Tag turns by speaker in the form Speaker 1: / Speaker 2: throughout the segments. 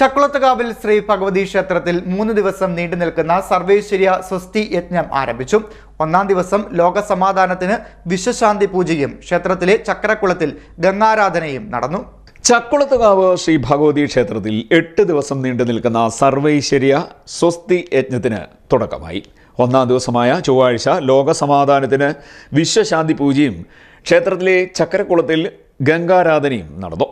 Speaker 1: ചക്കുളത്തുകാവിൽ ശ്രീ ഭഗവതി ക്ഷേത്രത്തിൽ മൂന്ന് ദിവസം നീണ്ടു നിൽക്കുന്ന സർവേശ്വര്യ സ്വസ്തി യജ്ഞം ആരംഭിച്ചു. ഒന്നാം ദിവസം ലോകസമാധാനത്തിന് വിശ്വശാന്തി പൂജയും ക്ഷേത്രത്തിലെ ചക്രക്കുളത്തിൽ ഗംഗാരാധനയും നടന്നു.
Speaker 2: ചക്കുളത്തുകാവ് ശ്രീ ഭഗവതി ക്ഷേത്രത്തിൽ എട്ട് ദിവസം നീണ്ടു നിൽക്കുന്ന സർവൈശ്വര്യ സ്വസ്തി യജ്ഞത്തിന് തുടക്കമായി. ഒന്നാം ദിവസമായ ചൊവ്വാഴ്ച ലോകസമാധാനത്തിന് വിശ്വശാന്തി പൂജയും ക്ഷേത്രത്തിലെ ചക്രക്കുളത്തിൽ ഗംഗാരാധനയും നടന്നു.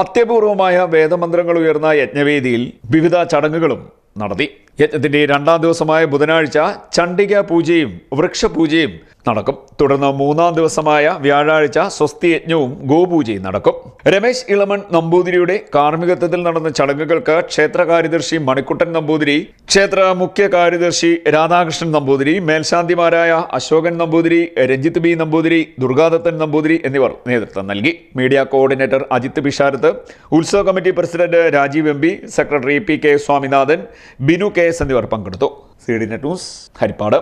Speaker 2: അത്യപൂർവമായ വേദമന്ത്രങ്ങൾ ഉയർന്ന യജ്ഞവേദിയിൽ വിവിധ ചടങ്ങുകളും നടത്തി. യജ്ഞത്തിന്റെ രണ്ടാം ദിവസമായ ബുധനാഴ്ച ചണ്ഡിക പൂജയും വൃക്ഷപൂജയും നടക്കും. തുടർന്ന് മൂന്നാം ദിവസമായ വ്യാഴാഴ്ച സ്വസ്തി യജ്ഞവും ഗോപൂജയും നടക്കും. രമേശ് ഇളമൺ നമ്പൂതിരിയുടെ കാർമ്മികത്വത്തിൽ നടന്ന ചടങ്ങുകൾക്ക് ക്ഷേത്ര കാര്യദർശി മണിക്കുട്ടൻ നമ്പൂതിരി ക്ഷേത്ര മുഖ്യ കാര്യദർശി രാധാകൃഷ്ണൻ നമ്പൂതിരി മേൽശാന്തിമാരായ അശോകൻ നമ്പൂതിരി രഞ്ജിത്ത് ബി നമ്പൂതിരി ദുർഗാദത്തൻ നമ്പൂതിരി എന്നിവർ നേതൃത്വം നൽകി. മീഡിയ കോർഡിനേറ്റർ അജിത്ത് പിഷാരത്ത് ഉത്സവ committee president Rajeev M secretary P K Swaminathan Binu K S എന്നിവർ പങ്കെടുത്തു. C D net news Harippad.